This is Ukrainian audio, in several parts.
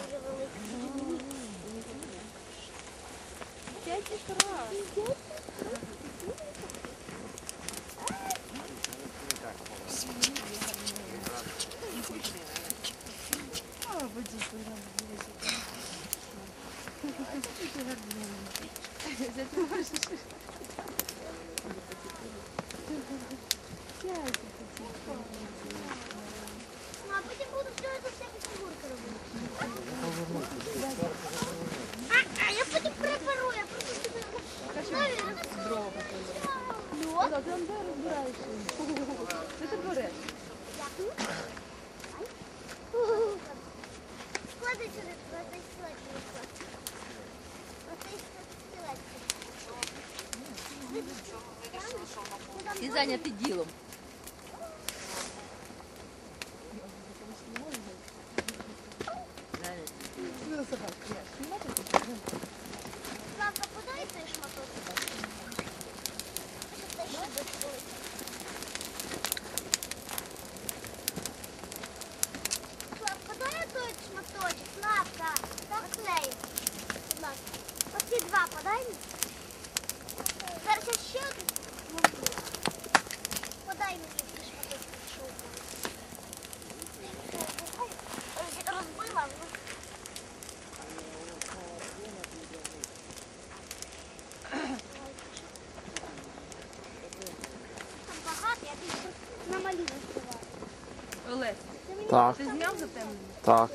дуже великий. П'ять раз. І зайняти ділом. Так. Ти зняв затемнення? Так.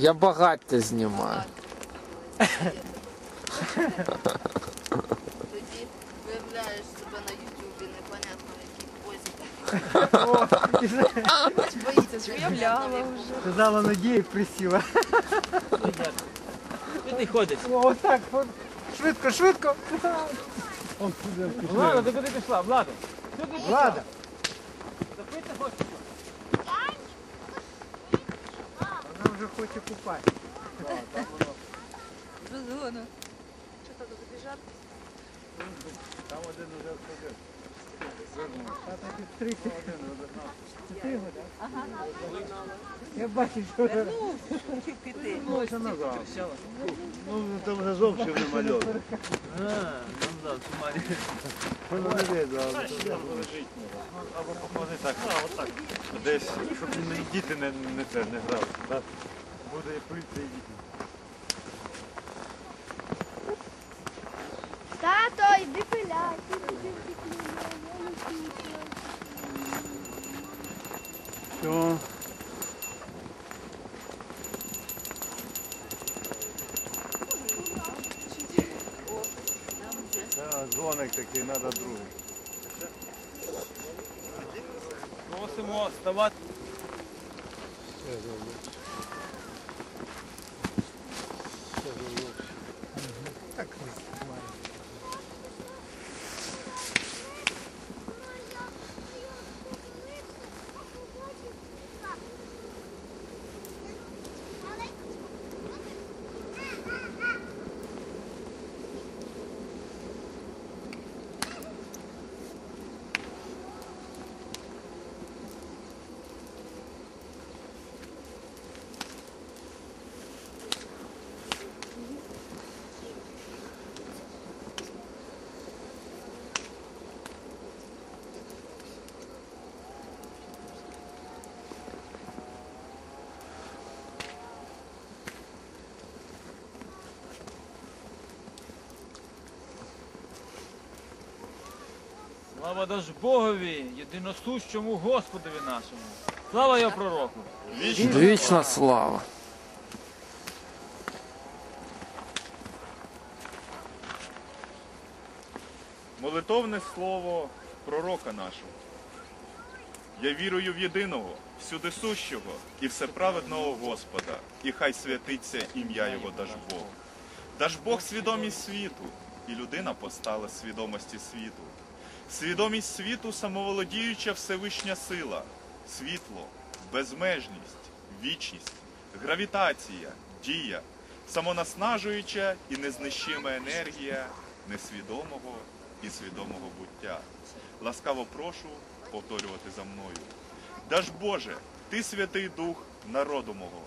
Я багаття знімаю. Тоді виявляєш себе на Ютубі, непонятно в якій позі. Боїться, що я вляла вже. Сказала і присіла. Куди ходить? О, отак, от. швидко, швидко. Влада, ти куди пішла? Влада? Куди пішла? Влада, хоче купати. Розгону. Там один уже входив. Тата підстригся. Це ти його. Ага. Я бачу, що Ну, це назад. Ну, там вже зовсім не мальок. А, ну да, тумані. Воно не видно, але Або поклади так. Десь, щоб діти не, не, не грали. так? Буде і поліція і діти. Тато, йди пиляй. Все. Так, дзвоник такий, треба другий. Просимо ставати. Слава даж Богові, єдиносущому Господові нашому. Слава його пророку. Вічна слава. Молитовне слово пророка нашого. Я вірую в єдиного, всюди сущого і всеправедного Господа, і хай святиться ім'я Його Дажбог. Дажбог свідомість світу, і людина постала свідомості світу. Свідомість світу самоволодіюча Всевишня сила, світло, безмежність, вічність, гравітація, дія, самонаснажуюча і незнищима енергія несвідомого і свідомого буття. Ласкаво прошу повторювати за мною. Даж Боже, ти святий дух народу мого.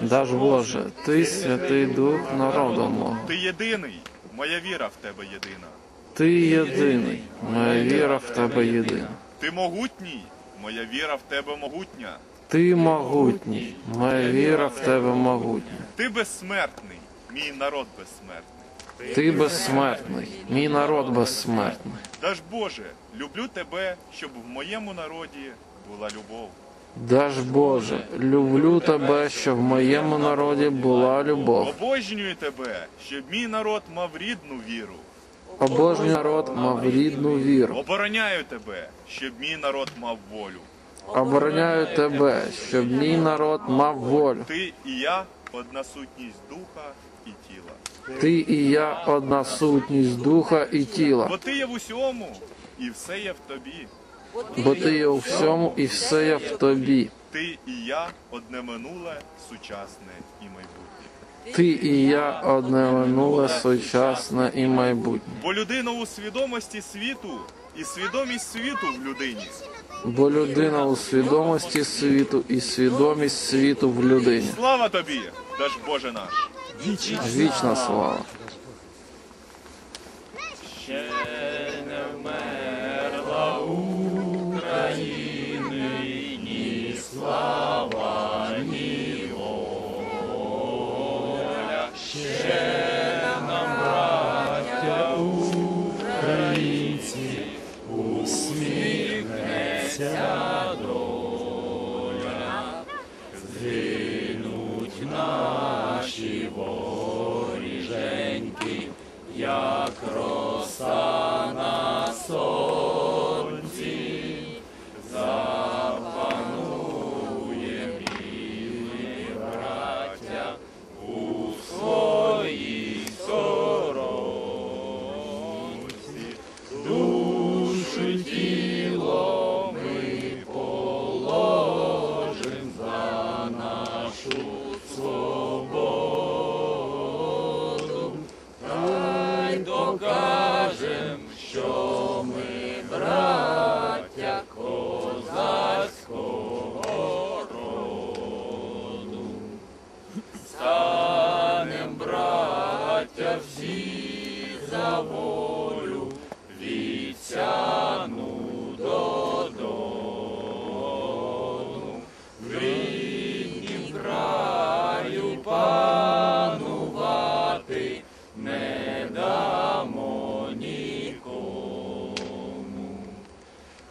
Даж Боже, ти святий дух народу мого. Ти єдиний, моя віра в тебе єдина. Ти єдиний, моя віра в тебе єдина. Ти могутній, моя віра в тебе могутня. Ти могутній, моя віра в тебе могутня. Ти безсмертний, мій народ безсмертний. Ти безсмертний, мій народ безсмертний. Даж Боже, люблю тебе, щоб в моєму народі була любов. Даж Боже, люблю тебе, щоб в моєму народі була любов. Обожнюю тебе, щоб мій народ мав рідну віру. Обожній народ мав рідну віру. Обороняю тебе, щоб мій народ мав волю. Обороняю тебе, щоб мій народ мав волю. Ти і я одна сутність духа і тіла. Ти і я одна сутність духа і тіла, Бо ти є в усьому, і все є в тобі. бо ти є у всьому і все є в тобі. Ти і я одне минуле, сучасне і майбутнє. Ти і я одне минуле, сучасне і майбутнє. Бо людина у свідомості світу і свідомість світу в людині. Бо людина у свідомості світу і свідомість світу в людині. Слава тобі, даж Боже наш! Вічна слава. Ще Ця доля згинуть наші воріженьки, як роса на сонці.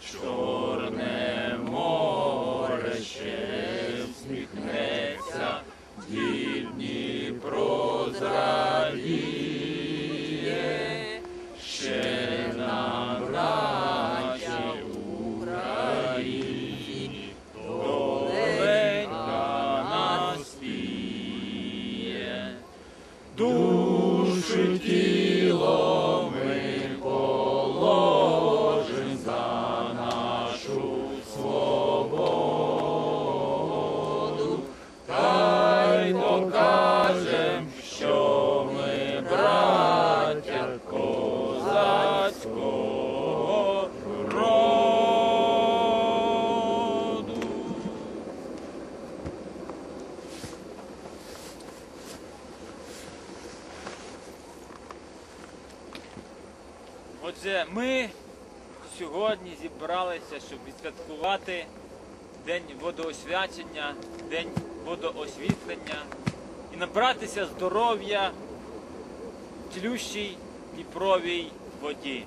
Sure. Отже, ми сьогодні зібралися, щоб відсвяткувати День водоосвячення, День водоосвітлення і набратися здоров'я в тлющій Дніпровій воді.